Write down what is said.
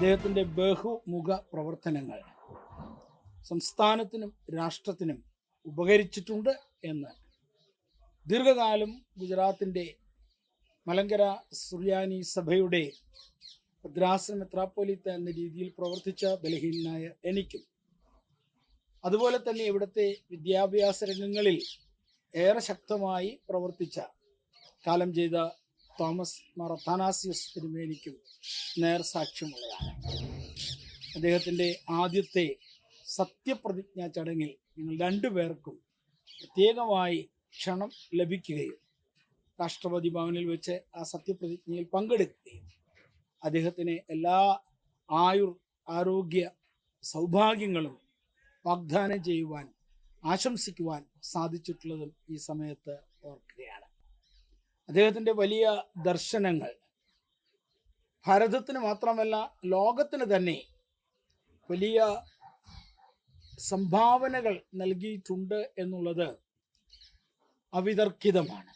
അദ്ദേഹത്തിന്റെ ബഹുമുഖ പ്രവർത്തനങ്ങൾ സംസ്ഥാനത്തിനും രാഷ്ട്രത്തിനും ഉപകരിച്ചിട്ടുണ്ട് എന്ന്. ദീർഘകാലം ഗുജറാത്തിന്റെ മലങ്കര സുറിയാനി സഭയുടെ ഭദ്രാസന മെത്രാപ്പൊലിത്ത എന്ന രീതിയിൽ പ്രവർത്തിച്ച ബലഹീനനായ എനിക്കും അതുപോലെ തന്നെ ഇവിടുത്തെ വിദ്യാഭ്യാസ രംഗങ്ങളിൽ ഏറെ ശക്തമായി പ്രവർത്തിച്ച കാലം ചെയ്ത തോമസ് മാർ അത്താനാസിയസ് തിരുമേനിക്കും നേർ സാക്ഷ്യമുള്ളതാണ്. അദ്ദേഹത്തിന്റെ ആദ്യത്തെ സത്യപ്രതിജ്ഞാ ചടങ്ങിൽ ഞങ്ങൾ രണ്ടുപേർക്കും പ്രത്യേകമായി ക്ഷണം ലഭിക്കുകയും രാഷ്ട്രപതി ഭവനിൽ വെച്ച് ആ സത്യപ്രതിജ്ഞയിൽ പങ്കെടുക്കുകയും അദ്ദേഹത്തിന് എല്ലാ ആയുർ ആരോഗ്യ സൗഭാഗ്യങ്ങളും വാഗ്ദാനം ചെയ്യുവാൻ ആശംസിക്കുവാൻ സാധിച്ചിട്ടുള്ളതും ഈ സമയത്ത് ഓർക്കുകയാണ്. അദ്ദേഹത്തിന്റെ വലിയ ദർശനങ്ങൾ. ഭാരതത്തിന് മാത്രമല്ല ലോകത്തിന് തന്നെ വലിയ സംഭാവനകൾ നൽകിയിട്ടുണ്ട് എന്നുള്ളത് അവിതർക്കിതമാണ്.